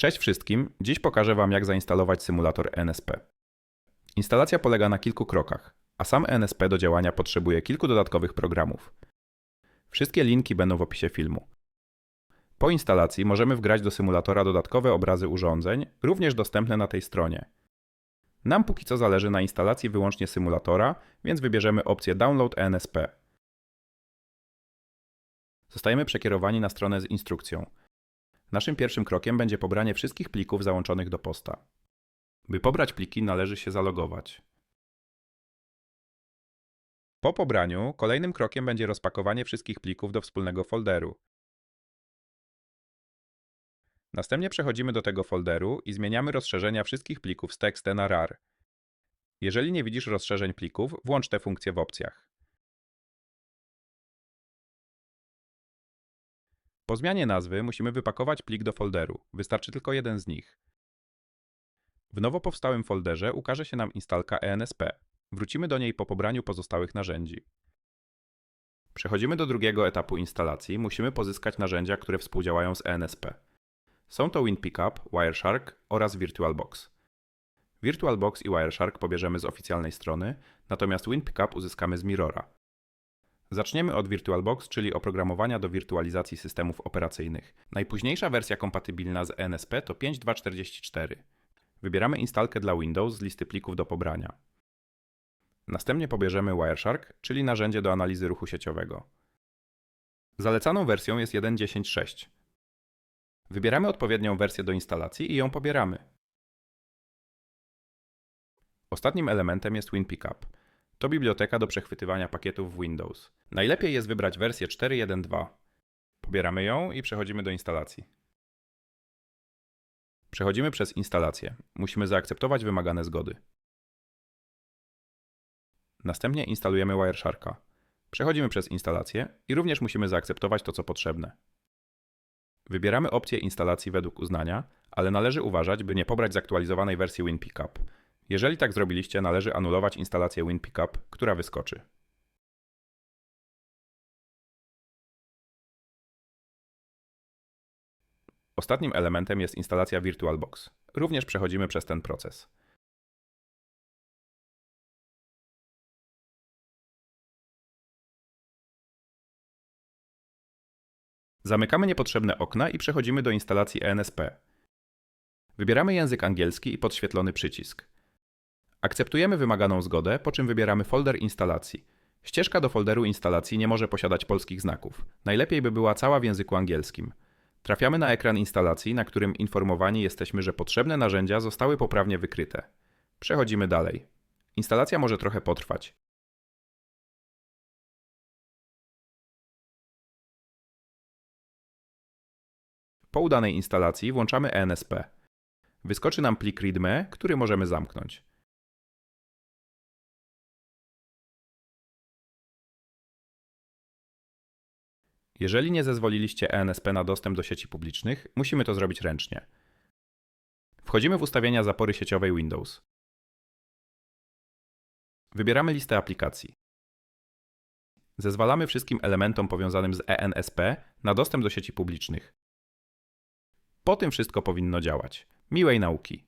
Cześć wszystkim, dziś pokażę Wam jak zainstalować symulator NSP. Instalacja polega na kilku krokach, a sam NSP do działania potrzebuje kilku dodatkowych programów. Wszystkie linki będą w opisie filmu. Po instalacji możemy wgrać do symulatora dodatkowe obrazy urządzeń, również dostępne na tej stronie. Nam póki co zależy na instalacji wyłącznie symulatora, więc wybierzemy opcję Download NSP. Zostajemy przekierowani na stronę z instrukcją. Naszym pierwszym krokiem będzie pobranie wszystkich plików załączonych do posta. By pobrać pliki należy się zalogować. Po pobraniu kolejnym krokiem będzie rozpakowanie wszystkich plików do wspólnego folderu. Następnie przechodzimy do tego folderu i zmieniamy rozszerzenia wszystkich plików z TXT na RAR. Jeżeli nie widzisz rozszerzeń plików, włącz tę funkcję w opcjach. Po zmianie nazwy musimy wypakować plik do folderu. Wystarczy tylko jeden z nich. W nowo powstałym folderze ukaże się nam instalka ENSP. Wrócimy do niej po pobraniu pozostałych narzędzi. Przechodzimy do drugiego etapu instalacji. Musimy pozyskać narzędzia, które współdziałają z ENSP. Są to WinPickup, Wireshark oraz VirtualBox. VirtualBox i Wireshark pobierzemy z oficjalnej strony, natomiast WinPickup uzyskamy z Mirrora. Zaczniemy od VirtualBox, czyli oprogramowania do wirtualizacji systemów operacyjnych. Najpóźniejsza wersja kompatybilna z NSP to 5.2.44. Wybieramy instalkę dla Windows z listy plików do pobrania. Następnie pobierzemy Wireshark, czyli narzędzie do analizy ruchu sieciowego. Zalecaną wersją jest 1.10.6. Wybieramy odpowiednią wersję do instalacji i ją pobieramy. Ostatnim elementem jest WinPickup. To biblioteka do przechwytywania pakietów w Windows. Najlepiej jest wybrać wersję 4.1.2. Pobieramy ją i przechodzimy do instalacji. Przechodzimy przez instalację. Musimy zaakceptować wymagane zgody. Następnie instalujemy Wiresharka. Przechodzimy przez instalację i również musimy zaakceptować to, co potrzebne. Wybieramy opcję instalacji według uznania, ale należy uważać, by nie pobrać zaktualizowanej wersji WinPickup. Jeżeli tak zrobiliście, należy anulować instalację WinPickup, która wyskoczy. Ostatnim elementem jest instalacja VirtualBox. Również przechodzimy przez ten proces. Zamykamy niepotrzebne okna i przechodzimy do instalacji ENSP. Wybieramy język angielski i podświetlony przycisk. Akceptujemy wymaganą zgodę, po czym wybieramy folder instalacji. Ścieżka do folderu instalacji nie może posiadać polskich znaków. Najlepiej by była cała w języku angielskim. Trafiamy na ekran instalacji, na którym informowani jesteśmy, że potrzebne narzędzia zostały poprawnie wykryte. Przechodzimy dalej. Instalacja może trochę potrwać. Po udanej instalacji włączamy ENSP. Wyskoczy nam plik readme, który możemy zamknąć. Jeżeli nie zezwoliliście ENSP na dostęp do sieci publicznych, musimy to zrobić ręcznie. Wchodzimy w ustawienia zapory sieciowej Windows. Wybieramy listę aplikacji. Zezwalamy wszystkim elementom powiązanym z ENSP na dostęp do sieci publicznych. Po tym wszystko powinno działać. Miłej nauki!